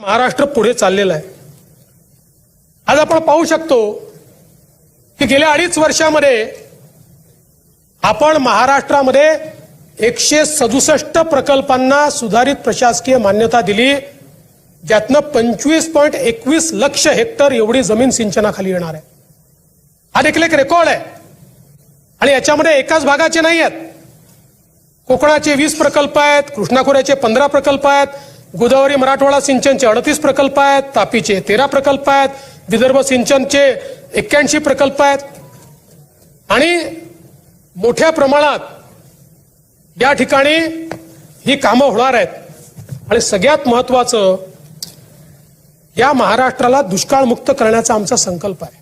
महाराष्ट्र पुढे चाललेला आहे. आज आपण पाहू शकतो की गेल्या अडीच वर्षामध्ये आपण महाराष्ट्रामध्ये एकशे सदुसष्ट प्रकल्पांना सुधारित प्रशासकीय मान्यता दिली ज्यातनं पंचवीस पॉईंट एकवीस लक्ष हेक्टर एवढी जमीन सिंचनाखाली येणार आहे. हा देखील एक रेकॉर्ड आहे. आणि याच्यामध्ये एकाच भागाचे नाही आहेत. कोकणाचे वीस प्रकल्प आहेत कृष्णाखोऱ्याचे पंधरा प्रकल्प आहेत गोदावरी मराठवाडा सिंचनचे अडतीस प्रकल्प आहेत तापीचे तेरा प्रकल्प आहेत विदर्भ सिंचनचे एक्क्याऐंशी प्रकल्प आहेत. आणि मोठ्या प्रमाणात या ठिकाणी ही कामं होणार आहेत. आणि सगळ्यात महत्वाचं या महाराष्ट्राला दुष्काळमुक्त करण्याचा आमचा संकल्प आहे.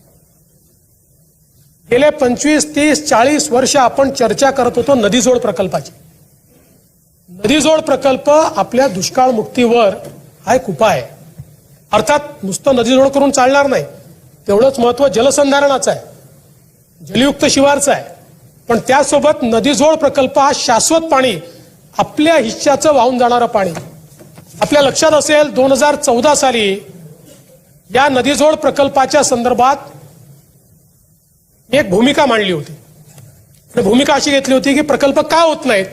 गेले पंचवीस तीस चाळीस वर्ष आपण चर्चा करत होतो नदीजोड प्रकल्पाची. नदीजोड प्रकल्प आपल्या दुष्काळ मुक्तीवर हा एक उपाय आहे. अर्थात नुसतं नदीजोड करून चालणार नाही. तेवढंच महत्त्व जलसंधारणाचं आहे. जलयुक्त शिवारचं आहे. पण त्यासोबत नदीजोड प्रकल्प हा शाश्वत पाणी आपल्या हिश्श्याचं वाहून जाणारं पाणी. आपल्या लक्षात असेल दोन हजार चौदा साली या नदीजोड प्रकल्पाच्या संदर्भात मी एक भूमिका मांडली होती. भूमिका अशी घेतली होती की प्रकल्प का होत नाहीत?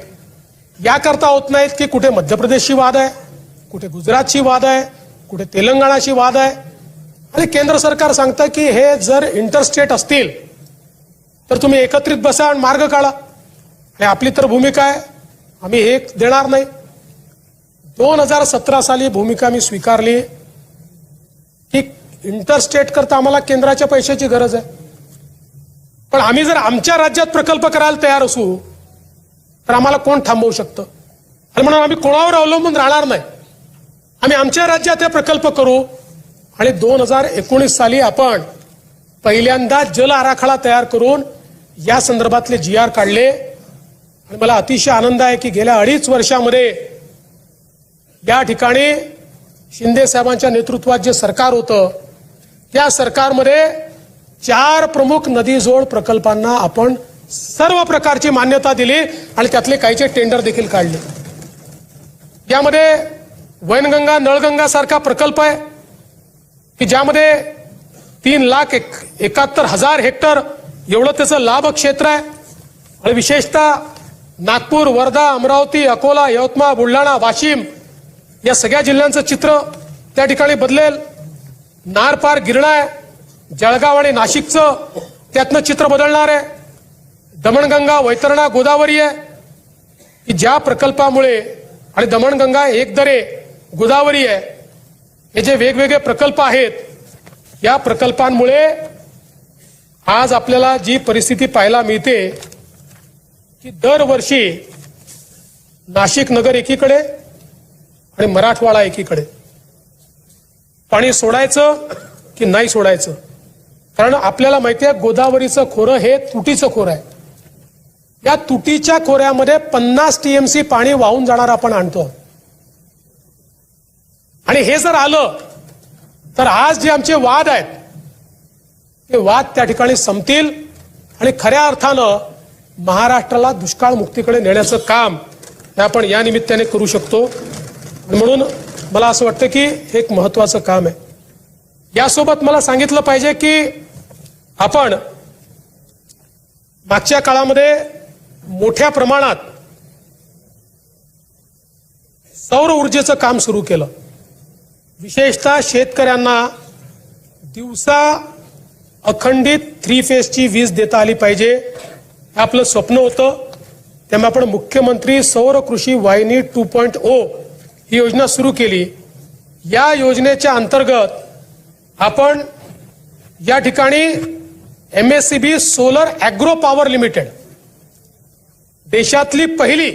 याकरता होत नाहीत की कुठे मध्य प्रदेशची वाद आहे कुठे गुजरातची वाद आहे कुठे तेलंगणाची वाद आहे. आणि केंद्र सरकार सांगतं की हे जर इंटरस्टेट असतील तर तुम्ही एकत्रित बसा आणि मार्ग काढा. आणि आपली तर भूमिका आहे आम्ही हे देणार नाही. दोन हजार सतरा साली भूमिका मी स्वीकारली की इंटरस्टेट करता आम्हाला केंद्राच्या पैशाची गरज आहे. पण आम्ही जर आमच्या राज्यात प्रकल्प करायला तयार असू तर आम्हाला कोण थांबवू शकतं? आणि म्हणून आम्ही कोणावर अवलंबून राहणार नाही. आम्ही आमच्या राज्यात हे प्रकल्प करू. आणि दोन हजार एकोणीस साली आपण पहिल्यांदा जल आराखडा तयार करून या संदर्भातले जी आर काढले. आणि मला अतिशय आनंद आहे की गेल्या अडीच वर्षामध्ये या ठिकाणी शिंदे साहेबांच्या नेतृत्वात जे सरकार होतं त्या सरकारमध्ये चार प्रमुख नदीजोड प्रकल्पांना आपण सर्व प्रकारची मान्यता दिली आणि त्यातले काहीचे टेंडर देखील काढले. यामध्ये वैनगंगा नळगंगा सारखा प्रकल्प आहे की ज्यामध्ये तीन लाख एक एकाहत्तर हजार हेक्टर एवढं त्याचं लाभ क्षेत्र आहे. आणि विशेषतः नागपूर वर्धा अमरावती अकोला यवतमाळ बुलढाणा वाशिम या सगळ्या जिल्ह्यांचं चित्र त्या ठिकाणी बदलेल. नारपार गिरणा आहे जळगाव आणि नाशिकचं त्यातनं चित्र बदलणार आहे. दमणगंगा वैतरणा गोदावरी आहे. की ज्या प्रकल्पामुळे आणि दमणगंगा एकदरे गोदावरी आहे. हे जे वेगवेगळे प्रकल्प आहेत या प्रकल्पांमुळे आज आपल्याला जी परिस्थिती पाहायला मिळते की दरवर्षी नाशिक नगर एकीकडे आणि मराठवाडा एकीकडे. पाणी सोडायचं की नाही सोडायचं? कारण आपल्याला माहिती आहे गोदावरीचं खोरं हे तुटीचं खोरं आहे. या तुटीच्या खोऱ्यामध्ये पन्नास टीएमसी पाणी वाहून जाणार आपण आणतो. आणि हे जर आलं तर आज जे आमचे वाद आहेत ते वाद त्या ठिकाणी संपतील आणि खऱ्या अर्थानं महाराष्ट्राला दुष्काळ मुक्तीकडे नेण्याचं काम हे आपण या निमित्ताने करू शकतो. म्हणून मला असं वाटतं की हे एक महत्वाचं काम आहे. यासोबत मला सांगितलं पाहिजे की आपण मागच्या काळामध्ये मोठ्या प्रमाणात सौर ऊर्जेचं काम सुरू केलं. विशेषतः शेतकऱ्यांना दिवसा अखंडित थ्री फेजची वीज देता आली पाहिजे. हे आपलं स्वप्न होतं. त्यामुळे आपण मुख्यमंत्री सौर कृषी वाहिनी टू पॉईंट ओ ही योजना सुरू केली. या योजनेच्या अंतर्गत आपण या ठिकाणी M S C B solar agro power limited देशातली पहिली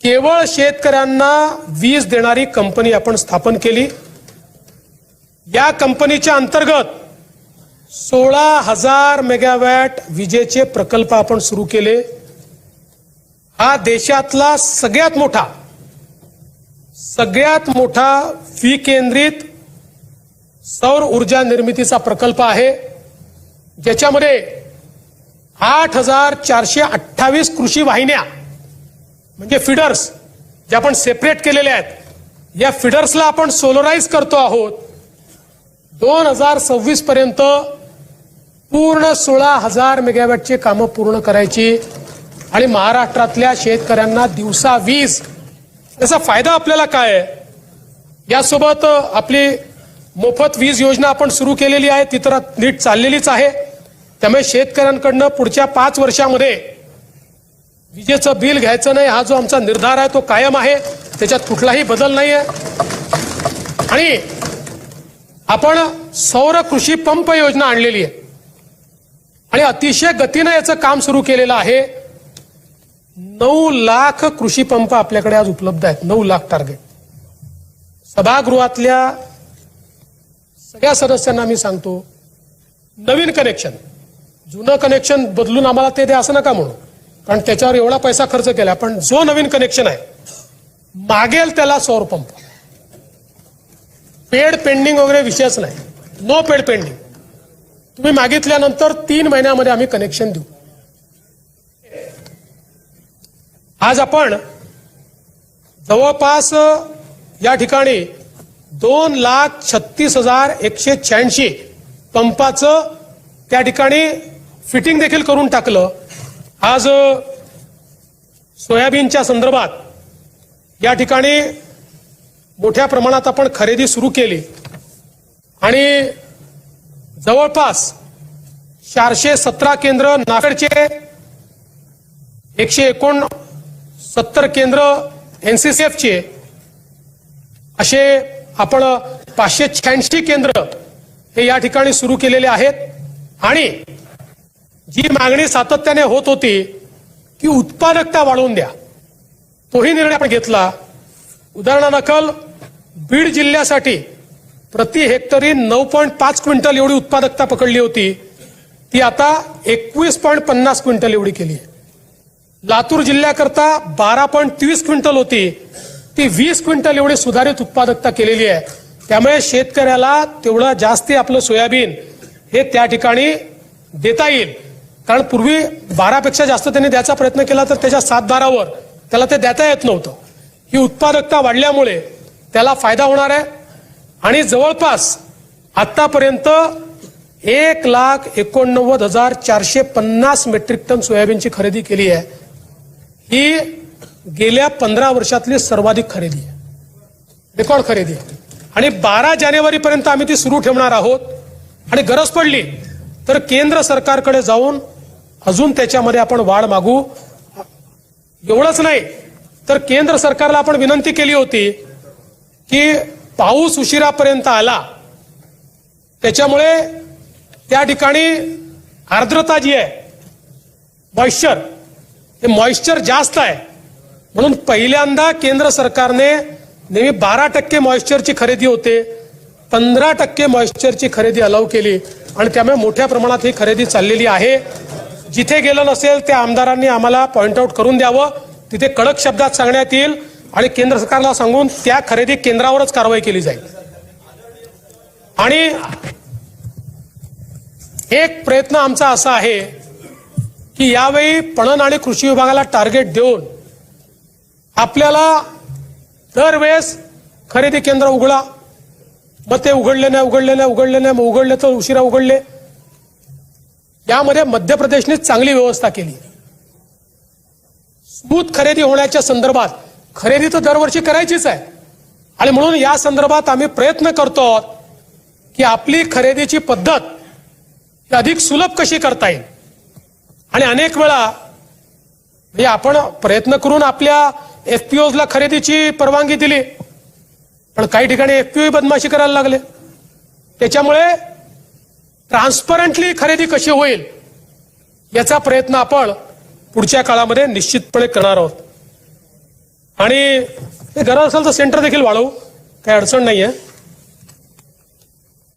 केवळ शेतकऱ्यांना वीज देणारी कंपनी आपण स्थापन केली. या कंपनीच्या अंतर्गत सोळा हजार मेगावॅट विजेचे प्रकल्प आपण सुरू केले. हा देशातला सगळ्यात मोठा सगळ्यात मोठा विकेंद्रित सौर ऊर्जा निर्मितीचा प्रकल्प आहे. ज्याच्यामध्ये आठ हजार चारशे अठ्ठावीस कृषी वाहिन्या म्हणजे फिडर्स जे आपण सेपरेट केलेले आहेत या फिडर्सला आपण सोलराईज करतो आहोत. दोन हजार सव्वीस पर्यंत पूर्ण सोळा हजार मेगावॅटची कामं पूर्ण करायची. आणि महाराष्ट्रातल्या शेतकऱ्यांना दिवसा वीज त्याचा फायदा आपल्याला काय आहे? यासोबत आपली मोफत वीज योजना आपण सुरू केलेली आहे ती तर नीट चाललेलीच आहे. त्यामुळे शेतकऱ्यांकडनं पुढच्या पाच वर्षामध्ये विजेचं बिल घ्यायचं नाही हा जो आमचा निर्धार आहे तो कायम आहे. त्याच्यात कुठलाही बदल नाही आहे आणि आपण सौर कृषी पंप योजना आणलेली आहे. आणि अतिशय गतीनं याचं काम सुरू केलेलं आहे. नऊ लाख कृषी पंप आपल्याकडे आज उपलब्ध आहेत. नऊ लाख टार्गेट सभागृहातल्या सगळ्या सदस्यांना मी सांगतो नवीन कनेक्शन जुनं कनेक्शन बदलून आम्हाला ते द्या असं नका म्हणू. कारण त्याच्यावर एवढा पैसा खर्च केला पण जो नवीन कनेक्शन आहे मागेल त्याला सौर पंप. पेड पेंडिंग वगैरे विषयच नाही. No paid pending. तुम्ही मागितल्यानंतर तीन महिन्यामध्ये आम्ही कनेक्शन देऊ. आज आपण जवळपास या ठिकाणी दोन लाख छत्तीस हजार एकशे शहाऐंशी पंपाचं त्या ठिकाणी फिटिंग देखील करून टाकलं. आज सोयाबीनच्या संदर्भात या ठिकाणी मोठ्या प्रमाणात आपण खरेदी सुरू केली. आणि जवळपास चारशे सतरा केंद्र नाफेडचे एकशे एकोण सत्तर केंद्र एनसीसीएफचे असे आपण पाचशे शहाऐंशी केंद्र हे या ठिकाणी सुरू केलेले आहेत. आणि जी मागणी सातत्याने होत होती की उत्पादकता वाढवून द्या. तोही निर्णय आपण घेतला. उदाहरणानकल बीड जिल्ह्यासाठी प्रति हेक्टरी नऊ पॉईंट पाच क्विंटल एवढी उत्पादकता पकडली होती. ती आता एकवीस पॉईंट पन्नास क्विंटल एवढी केली. आहे लातूर जिल्ह्याकरता बारा पॉईंट तीस क्विंटल होती. ती वीस क्विंटल एवढी सुधारित उत्पादकता केलेली आहे. त्यामुळे शेतकऱ्याला तेवढं जास्ती आपलं सोयाबीन हे त्या ठिकाणी देता येईल. कारण पूर्वी बारापेक्षा जास्त त्यांनी द्यायचा प्रयत्न केला तर त्याच्या सात बारावर त्याला ते देता येत नव्हतं. ही उत्पादकता वाढल्यामुळे त्याला फायदा होणार आहे. आणि जवळपास आतापर्यंत एक लाख एकोणनव्वद हजार चारशे पन्नास मेट्रिक टन सोयाबीनची खरेदी केली आहे. ही गेल्या पंधरा वर्षातली सर्वाधिक खरेदी आहे. रेकॉर्ड खरेदी आहे. आणि बारा जानेवारीपर्यंत आम्ही ती सुरू ठेवणार आहोत. आणि गरज पडली तर केंद्र सरकारकडे जाऊन अजून त्याच्यामध्ये आपण वाढ मागू. एवढंच नाही तर केंद्र सरकारला आपण विनंती केली होती की पाऊस उशिरापर्यंत आला. त्याच्यामुळे त्या ठिकाणी आर्द्रता जी आहे मॉइश्चर हे मॉइश्चर जास्त आहे. म्हणून पहिल्यांदा केंद्र सरकारने नेहमी बारा टक्के मॉइश्चरची खरेदी होते पंधरा टक्के मॉइश्चरची खरेदी अलाव केली आणि त्यामुळे मोठ्या प्रमाणात ही खरेदी चाललेली आहे. जिथे गेलं नसेल त्या आमदारांनी आम्हाला पॉईंट आउट करून द्यावं. तिथे कडक शब्दात सांगण्यात येईल आणि केंद्र सरकारला सांगून त्या खरेदी केंद्रावरच कारवाई केली जाईल. आणि एक प्रयत्न आमचा असा आहे की यावेळी पणन आणि कृषी विभागाला टार्गेट देऊन आपल्याला दरवेळेस खरेदी केंद्र उघडा. मग ते उघडले नाही उघडले नाही उघडले नाही मग उघडले तर उशिरा उघडले. यामध्ये मध्य प्रदेशने चांगली व्यवस्था केली. स्मूथ खरेदी होण्याच्या संदर्भात खरेदी तर दरवर्षी करायचीच आहे. आणि म्हणून या संदर्भात आम्ही प्रयत्न करतो की आपली खरेदीची पद्धत ही अधिक सुलभ कशी करता येईल. आणि अनेक वेळा म्हणजे आपण प्रयत्न करून आपल्या एफपीओला खरेदीची परवानगी दिली पण काही ठिकाणी एफपीओ बदमाशी करायला लागले. त्याच्यामुळे ट्रान्सपरंटली खरेदी कशी होईल याचा प्रयत्न आपण पुढच्या काळामध्ये निश्चितपणे करणार आहोत. आणि गरज असेल तर सेंटर देखील वाढवू काही अडचण नाही आहे